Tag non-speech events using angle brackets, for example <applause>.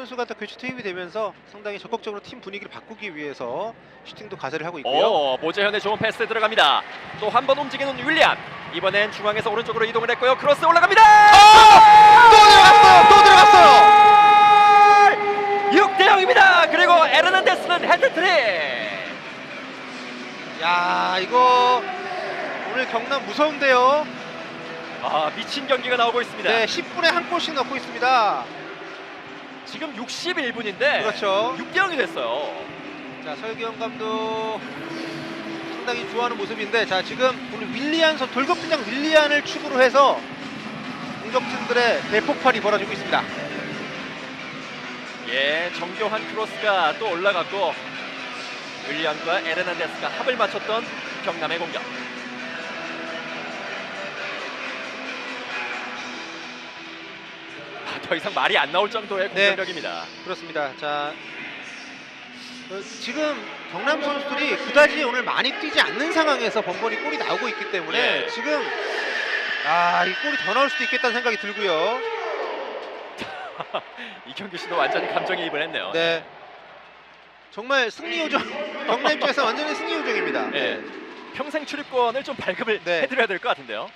선수가 또 교체 투입이 되면서 상당히 적극적으로 팀 분위기를 바꾸기 위해서 슈팅도 가세를 하고 있고요. 오, 모재현의 좋은 패스 들어갑니다. 또 한 번 움직이는 윌리안. 이번엔 중앙에서 오른쪽으로 이동을 했고요. 크로스 올라갑니다. 또 들어갔어요. 또 들어갔어요. 6대 0입니다. 그리고 에르난데스는 헤드트릭. 야 이거 오늘 경남 무서운데요. 아, 미친 경기가 나오고 있습니다. 네 10분에 한 골씩 넣고 있습니다. 지금 61분인데 그렇죠. 6대 0이 됐어요. 자 설기현 감독 상당히 좋아하는 모습인데 자 지금 오늘 윌리안 선 돌격팀장 윌리안을 축으로 해서 공격진들의 대폭발이 벌어지고 있습니다. 예, 정교한 크로스가 또 올라갔고 윌리안과 에르난데스가 합을 맞췄던 경남의 공격. 더 이상 말이 안 나올 정도의 네. 공격력입니다. 그렇습니다. 자 어, 지금 경남 선수들이 그다지 오늘 많이 뛰지 않는 상황에서 번번이 골이 나오고 있기 때문에 예. 지금 아 이 골이 더 나올 수도 있겠다는 생각이 들고요. <laughs> 이경규 씨도 완전히 감정이입을 했네요. 네. 정말 승리 요정 경남 입장에서 완전히 승리 요정입니다. 예. 평생 출입권을 좀 발급을 네. 해드려야 될 것 같은데요.